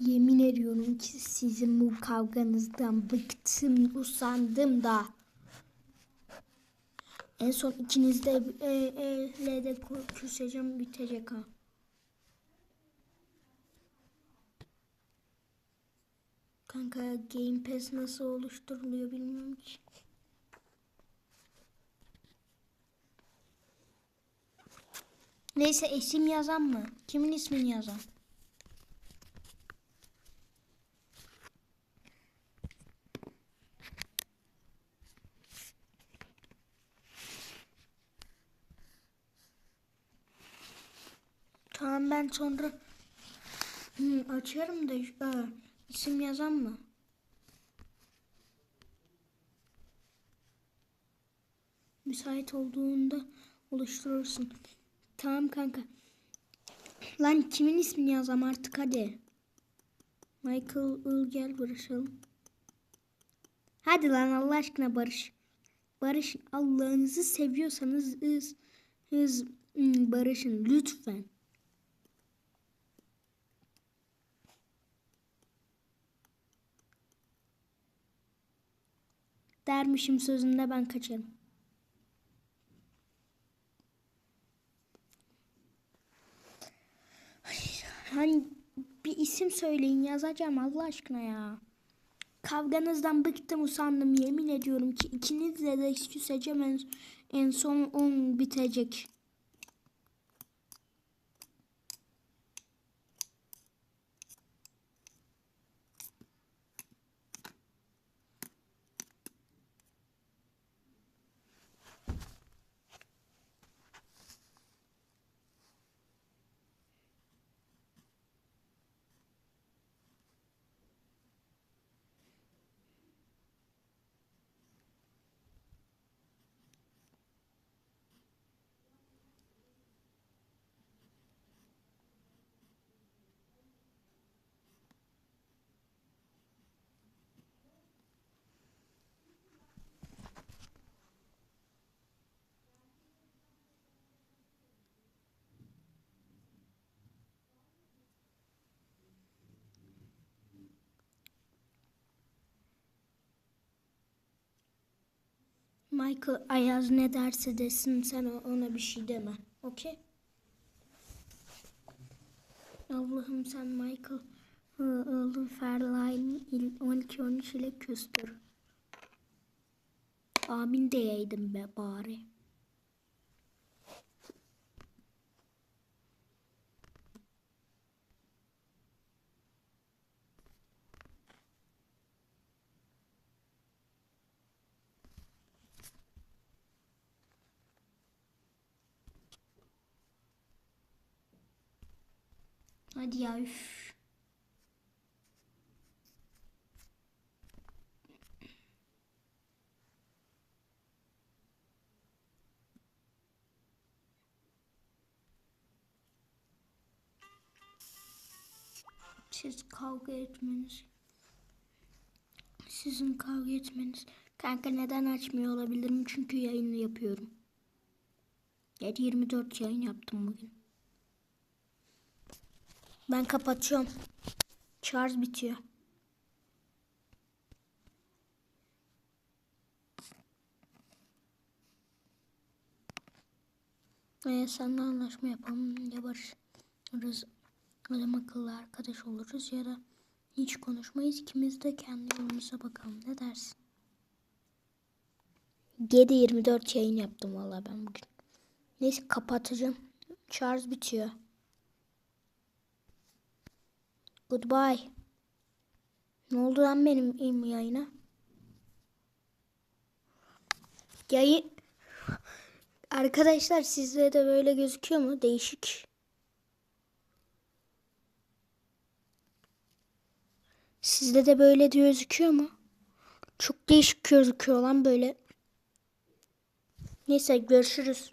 Yemin ediyorum ki sizin bu kavganızdan bıktım, usandım da. En son ikiniz de e, e, de küseceğim bitecek ha. Kanka Game Pass nasıl oluşturuluyor bilmiyorum ki. Neyse isim yazan mı? Kimin ismini yazan? Tamam ben sonra Hı, açarım da e, isim yazan mı? Müsait olduğunda oluşturursun. Tamam kanka. Lan kimin ismini yazam artık hadi. Michael ıl gel barışalım. Hadi lan Allah aşkına barış. Barış Allah'ınızı seviyorsanız hız, hız barışın lütfen. Dermişim sözünde ben kaçarım. Hani bir isim söyleyin yazacağım Allah aşkına ya. Kavganızdan bıktım usandım yemin ediyorum ki ikinizle de küseceğim en, en son on bitecek. Michael Ayaz ne derse desin sen ona bir şey deme. Okey? Allah'ım sen Michael oğlu Fairline 12-13 ile küstür. Amin diyeydim be bari. Hadi ya üf. Siz kavga etmeniz. Sizin kavga etmeniz. Kanka neden açmıyor olabilirim? Çünkü yayını yapıyorum. 7-24 yayın yaptım bugün. Ben kapatıyorum. Şarj bitiyor. Ee, seninle anlaşma yapalım ya barışırız. Adam akıllı arkadaş oluruz ya da hiç konuşmayız. İkimiz de kendi yolumuza bakalım. Ne dersin? 7-24 yayın yaptım valla ben bugün. Neyse kapatacağım. Şarj bitiyor. Goodbye. Ne oldu lan benim yayına? Yayın... Arkadaşlar sizde de böyle gözüküyor mu? Değişik. Sizde de böyle gözüküyor mu? Çok değişik gözüküyor lan böyle. Neyse görüşürüz.